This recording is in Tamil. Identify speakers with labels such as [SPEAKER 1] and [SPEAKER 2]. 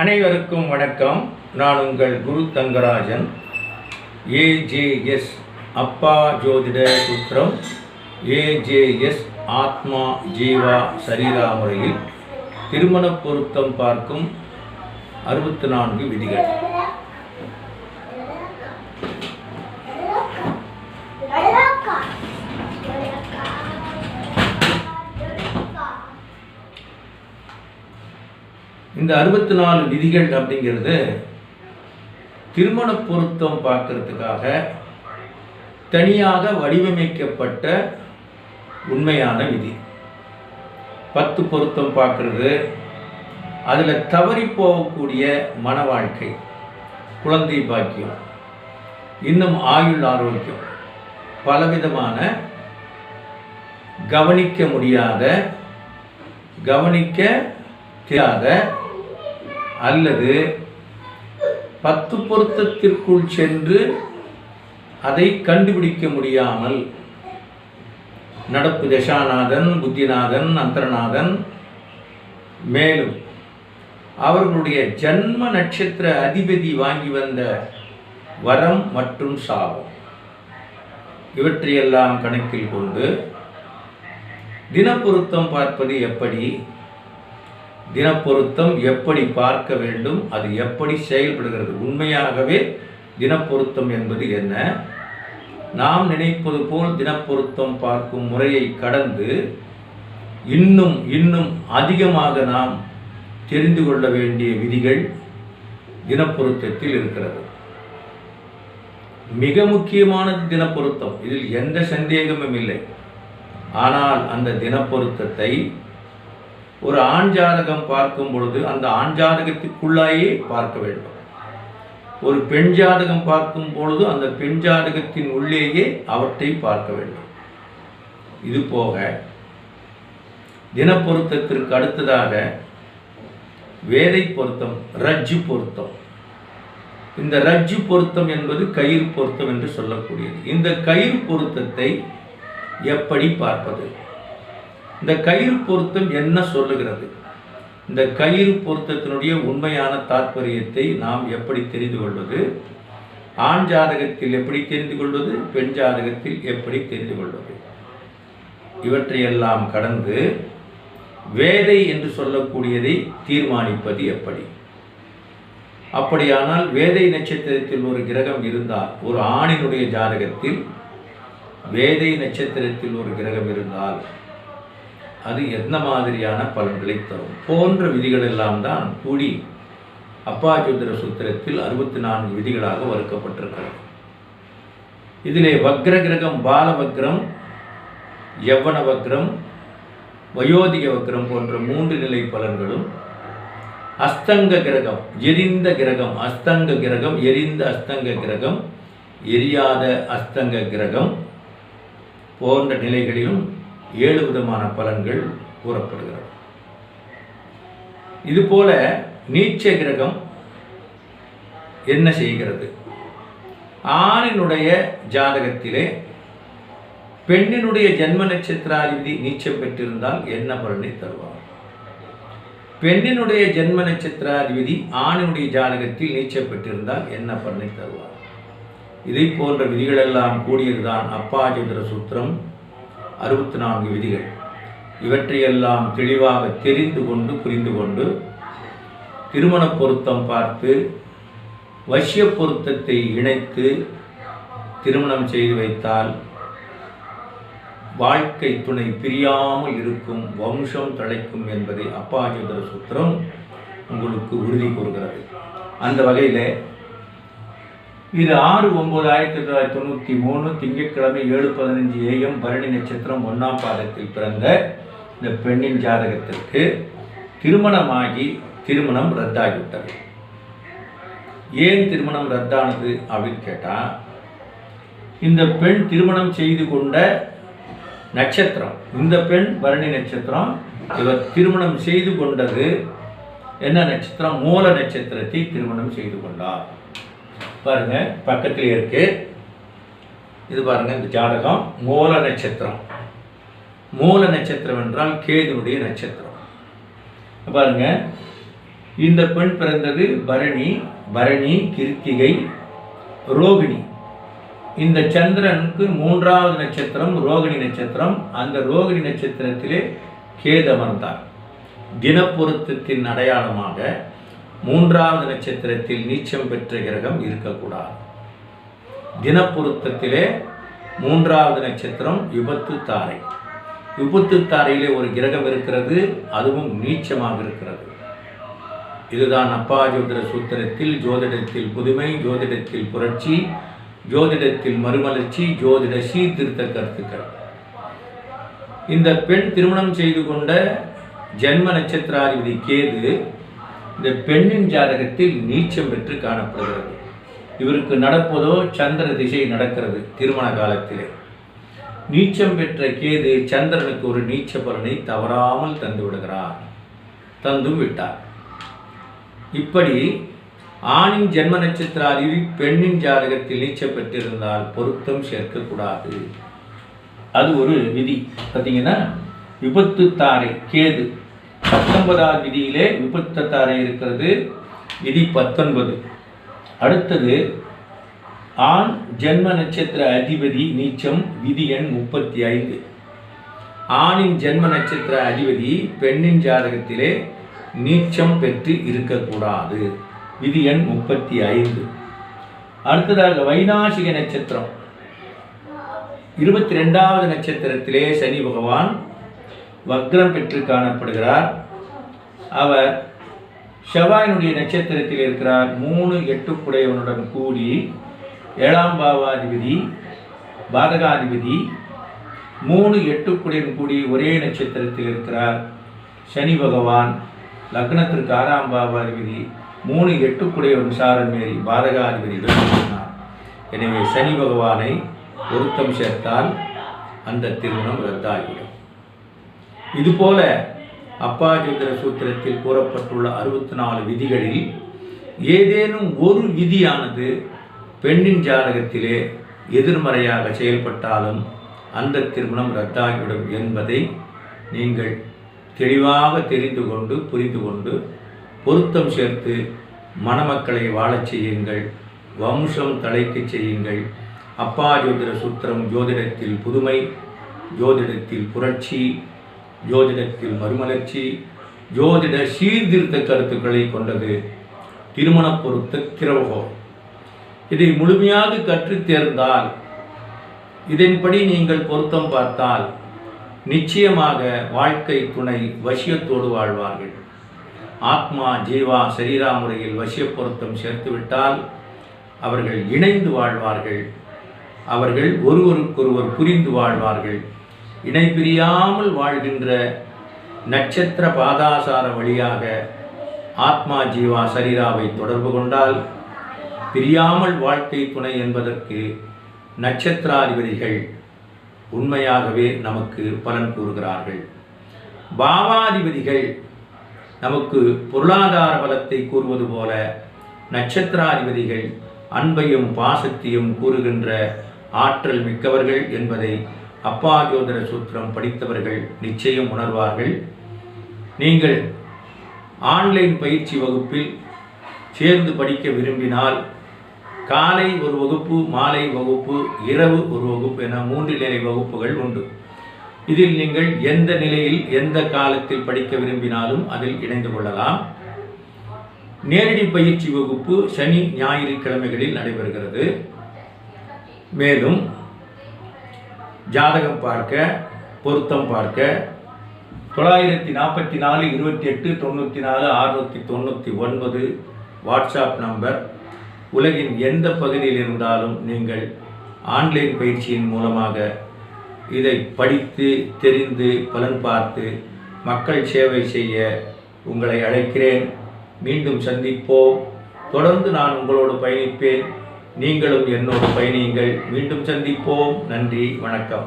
[SPEAKER 1] அனைவருக்கும் வணக்கம். நான் உங்கள் குரு தங்கராஜன். ஏஜேஎஸ் அப்பா ஜோதிட சுத்திரம். ஏஜேஎஸ் ஆத்மா ஜீவா சரீரா முறையில் திருமண பொருத்தம் பார்க்கும் அறுபத்தி நான்கு விதிகள். இந்த அறுபத்தி நாலு விதிகள் அப்படிங்கிறது திருமண பொருத்தம் பார்க்கறதுக்காக தனியாக வடிவமைக்கப்பட்ட உண்மையான விதி. பத்து பொருத்தம் பார்க்கறது அதில் தவறி போகக்கூடிய மன வாழ்க்கை குழந்தை பாக்கியம் இன்னும் ஆயுள் ஆரோக்கியம் பலவிதமான கவனிக்க முடியாத கவனிக்க தெரியாத அல்லது பத்து பொருத்தத்திற்குள் சென்று அதை கண்டுபிடிக்க முடியாமல் நடப்பு தசாநாதன் புத்திநாதன் அந்தரநாதன் மேலும் அவர்களுடைய ஜன்ம நட்சத்திர அதிபதி வாங்கி வந்த வரம் மற்றும் சாபம். இவற்றையெல்லாம் கணக்கில் கொண்டு தினப்பொருத்தம் பார்ப்பது எப்படி? தினப்பொருத்தம் எப்படி பார்க்க வேண்டும் அது எப்படி செயல்படுகிறது? உண்மையாகவே தினப்பொருத்தம் என்பது என்ன? நாம் நினைப்பது போல் தினப்பொருத்தம் பார்க்கும் முறையை கடந்து இன்னும் இன்னும் அதிகமாக நாம் தெரிந்து கொள்ள வேண்டிய விதிகள் தினப்பொருத்தத்தில் இருக்கிறது. மிக முக்கியமானது தினப்பொருத்தம். இதில் எந்த சந்தேகமும் இல்லை. ஆனால் அந்த தினப்பொருத்தத்தை ஒரு ஆண் ஜாதகம் பார்க்கும் பொழுது அந்த ஆண் ஜாதகத்துக்குள்ளாயே பார்க்க வேண்டும். ஒரு பெண் ஜாதகம் பார்க்கும் பொழுது அந்த பெண் ஜாதகத்தின் உள்ளேயே அவற்றை பார்க்க வேண்டும். இது போக தினப்பொருத்தத்திற்கு அடுத்ததாக வேதை பொருத்தம் ரஜ்ஜு பொருத்தம். இந்த ரஜ்ஜு பொருத்தம் என்பது கயிறு பொருத்தம் என்று சொல்லக்கூடியது. இந்த கயிறு பொருத்தத்தை எப்படி பார்ப்பது? இந்த கயிறு பொருத்தம் என்ன சொல்லுகிறது? இந்த கயிறு பொருத்தத்தினுடைய உண்மையான தாற்பயத்தை நாம் எப்படி தெரிந்து கொள்வது? ஆண் ஜாதகத்தில் எப்படி தெரிந்து கொள்வது? பெண் ஜாதகத்தில் எப்படி தெரிந்து கொள்வது? இவற்றையெல்லாம் கடந்து வேதை என்று சொல்லக்கூடியதை தீர்மானிப்பது எப்படி? அப்படியானால் வேதை நட்சத்திரத்தில் ஒரு கிரகம் இருந்தால் ஒரு ஆணினுடைய ஜாதகத்தில் வேதை நட்சத்திரத்தில் ஒரு கிரகம் இருந்தால் அது எந்த மாதிரியான பலன்களை தரும்? போன்ற விதிகள் எல்லாம் தான் கூடி அப்பாஜோதிர சூத்திரத்தில் அறுபத்தி நான்கு விதிகளாக வகுக்கப்பட்டிருக்கிறது இதிலே வக்ர கிரகம் பால வக்ரம் யவன வக்ரம் வயோதிக வக்ரம் போன்ற மூன்று நிலை பலன்களும் அஸ்தங்க கிரகம் எரிந்த கிரகம் அஸ்தங்க கிரகம் எரிந்த அஸ்தங்க கிரகம் எரியாத அஸ்தங்க கிரகம் போன்ற நிலைகளிலும் ஏழு விதமான பலன்கள் கூறப்படுகிறது. இதுபோல நீச்ச கிரகம் என்ன செய்கிறது? ஆணினுடைய ஜாதகத்திலே பெண்ணினுடைய ஜென்ம நட்சத்திராதிபதி நீச்சம் பெற்றிருந்தால் என்ன பலனை தருவார்? பெண்ணினுடைய ஜென்ம நட்சத்திராதிபதி ஆணினுடைய ஜாதகத்தில் நீச்சம் பெற்றிருந்தால் என்ன பலனை தருவார்? இதை போன்ற விதிகளெல்லாம் கூடியதுதான் அப்பாஜோதிர சூத்திரம். அறுபத்தி நான்கு விதிகள். இவற்றையெல்லாம் தெளிவாக தெரிந்து கொண்டு புரிந்து கொண்டு திருமண பொருத்தம் பார்த்து வசிய பொருத்தத்தை இணைத்து திருமணம் செய்து வைத்தால் வாழ்க்கை துணை பிரியாமல் இருக்கும் வம்சம் தழைக்கும் என்பதை அப்பாஜோதர சூத்திரம் உங்களுக்கு உறுதி கூறுகிறது. அந்த வகையில் இது ஆறு ஒன்பது ஆயிரத்தி தொள்ளாயிரத்தி தொண்ணூற்றி மூணு திங்கட்கிழமை ஏழு பதினஞ்சு ஏஎம் பரணி நட்சத்திரம் ஒன்றாம் பாதத்தில் பிறந்த இந்த பெண்ணின் ஜாதகத்திற்கு திருமணமாகி திருமணம் ரத்தாகிவிட்டது. ஏன் திருமணம் ரத்தானது அப்படின்னு கேட்டால் இந்த பெண் திருமணம் செய்து கொண்ட நட்சத்திரம் இந்த பெண் பரணி நட்சத்திரம் இவர் திருமணம் செய்து கொண்டது என்ன நட்சத்திரம்? மூல நட்சத்திரத்தை திருமணம் செய்து கொண்டார். பாருங்க பக்கத்தில் இருக்கு. இது பாருங்க இந்த ஜாதகம். மூல நட்சத்திரம். மூல நட்சத்திரம் என்றால் கேதுனுடைய நட்சத்திரம். பாருங்க இந்த பெண் பிறந்தது பரணி பரணி கிருத்திகை ரோகிணி. இந்த சந்திரனுக்கு மூன்றாவது நட்சத்திரம் ரோகிணி நட்சத்திரம். அந்த ரோகிணி நட்சத்திரத்திலே கேது அமர்ந்தார். தினப்பொருத்தத்தின் அடையாளமாக மூன்றாவது நட்சத்திரத்தில் நீச்சம் பெற்ற கிரகம் இருக்கக்கூடாது. தினப்பொருத்தத்திலே மூன்றாவது நட்சத்திரம் விபத்து தாரை. விபத்து தாரையிலே ஒரு கிரகம் இருக்கிறது அதுவும் நீச்சமாக இருக்கிறது. இதுதான் அப்பா ஜோதிட சூத்திரத்தில் ஜோதிடத்தில் புதுமை ஜோதிடத்தில் புரட்சி ஜோதிடத்தில் மறுமலர்ச்சி ஜோதிட சீர்திருத்த கருத்துக்கள். இந்த பெண் திருமணம் செய்து கொண்ட ஜென்ம நட்சத்திராதிபதி கேது இந்த பெண்ணின் ஜாதகத்தில் நீச்சம் பெற்று காணப்படுகிறது. இவருக்கு நடப்பதோ சந்திர திசை நடக்கிறது திருமண காலத்திலே. நீச்சம் பெற்ற கேது சந்திரனுக்கு ஒரு நீச்ச பலனை தவறாமல் தந்து விடுகிறார். தந்தும் விட்டார். இப்படி ஆணின் ஜென்ம நட்சத்திராதிபதி பெண்ணின் ஜாதகத்தில் நீச்சம் பெற்றிருந்தால் பொருத்தம் சேர்க்கக்கூடாது. அது ஒரு விதி. பார்த்தீங்கன்னா விபத்து தாரை கேது பத்தொன்பதாவது விதியிலே விபத்து இருக்கிறது? விதி பத்தொன்பது. அடுத்தது ஆண் ஜென்ம நட்சத்திர அதிபதி நீச்சம் விதி எண் முப்பத்தி ஐந்து ஆணின் ஜென்ம நட்சத்திர அதிபதி பெண்ணின் ஜாதகத்திலே நீச்சம் பெற்று இருக்கக்கூடாது. விதி எண் முப்பத்தி ஐந்து அடுத்ததாக வைநாசிக நட்சத்திரம். இருபத்தி ரெண்டாவது நட்சத்திரத்திலே சனி பகவான் வக்ரம் பெற்று காணப்படுகிறார். அவர் செவ்வாயினுடைய நட்சத்திரத்தில் இருக்கிறார். மூணு எட்டுக்குடையவனுடன் கூடி ஏழாம் பாவாதிபதி பாதகாதிபதி மூணு எட்டுக்குடையவன் கூடி ஒரே நட்சத்திரத்தில் இருக்கிறார். சனி பகவான் லக்னத்திற்கு ஆறாம் பாவாதிபதி மூணு எட்டுக்குடையவன் சாரன் மேரி பாதகாதிபதியுடன் சொன்னார். எனவே சனி பகவானை பொருத்தம் சேர்த்தால் அந்த திருமணம் ரத்தாகிவிடும். இதுபோல அப்பா ஜோதிட சூத்திரத்தில் கூறப்பட்டுள்ள அறுபத்தி நாலு விதிகளில் ஏதேனும் ஒரு விதியானது பெண்ணின் ஜாதகத்திலே எதிர்மறையாக செயல்பட்டாலும் அந்த திருமணம் ரத்தாகிவிடும் என்பதை நீங்கள் தெளிவாக தெரிந்து கொண்டு புரிந்து கொண்டு பொருத்தம் சேர்த்து மணமக்களை வாழச் செய்யுங்கள் வம்சம் தலைக்கச் செய்யுங்கள். அப்பா ஜோதிட சூத்திரம் ஜோதிடத்தில் புதுமை ஜோதிடத்தில் புரட்சி ஜோதிடத்தில் மறுமலர்ச்சி ஜோதிட சீர்திருத்த கருத்துக்களை கொண்டது திருமண பொருத்த கிரவகோம் இதை முழுமையாக கற்றுத் தேர்ந்தால் இதன்படி நீங்கள் பொருத்தம் பார்த்தால் நிச்சயமாக வாழ்க்கை துணை வசியத்தோடு வாழ்வார்கள். ஆத்மா ஜீவா சரீரா முறையில் வசிய பொருத்தம் சேர்த்துவிட்டால் அவர்கள் இணைந்து வாழ்வார்கள். அவர்கள் ஒருவருக்கொருவர் புரிந்து வாழ்வார்கள். இணை பிரியாமல் வாழ்கின்ற நட்சத்திர பாதாசார வழியாக ஆத்மா ஜீவா சரீராவை தொடர்பு கொண்டால் பிரியாமல் வாழ்க்கை துணை என்பதற்கு நட்சத்திராதிபதிகள் உண்மையாகவே நமக்கு பலன் கூறுகிறார்கள். பாவாதிபதிகள் நமக்கு பொருளாதார பலத்தை கூறுவது போல நட்சத்திராதிபதிகள் அன்பையும் பாசத்தையும் கூறுகின்ற ஆற்றல் மிக்கவர்கள் என்பதை அப்பா ஜோதிட சூத்திரம் படித்தவர்கள் நிச்சயம் உணர்வார்கள். நீங்கள் ஆன்லைன் பயிற்சி வகுப்பில் சேர்ந்து படிக்க விரும்பினால் காலை ஒரு வகுப்பு மாலை வகுப்பு இரவு ஒரு வகுப்பு என மூன்று நிலை வகுப்புகள் உண்டு. இதில் நீங்கள் எந்த நிலையில் எந்த காலத்தில் படிக்க விரும்பினாலும் அதில் இணைந்து கொள்ளலாம். நேரடி பயிற்சி வகுப்பு சனி ஞாயிறு கிழமைகளில் நடைபெறுகிறது. மேலும் ஜாதகம் பார்க்க பொருத்தம் பார்க்க. தொள்ளாயிரத்தி நாற்பத்தி நாலு இருபத்தி எட்டு தொண்ணூற்றி நாலு அறுநூற்றி தொண்ணூற்றி ஒன்பது வாட்ஸ்அப் நம்பர். உலகின் எந்த பகுதியில் இருந்தாலும் நீங்கள் ஆன்லைன் பயிற்சியின் மூலமாக இதை படித்து தெரிந்து பலன் பார்த்து மக்கள் சேவை செய்ய உங்களை அழைக்கிறேன். மீண்டும் சந்திப்போம். தொடர்ந்து நான் உங்களோடு பயணிப்பேன். நீங்களும் என்னோடு பயணியுங்கள். மீண்டும் சந்திப்போம். நன்றி வணக்கம்.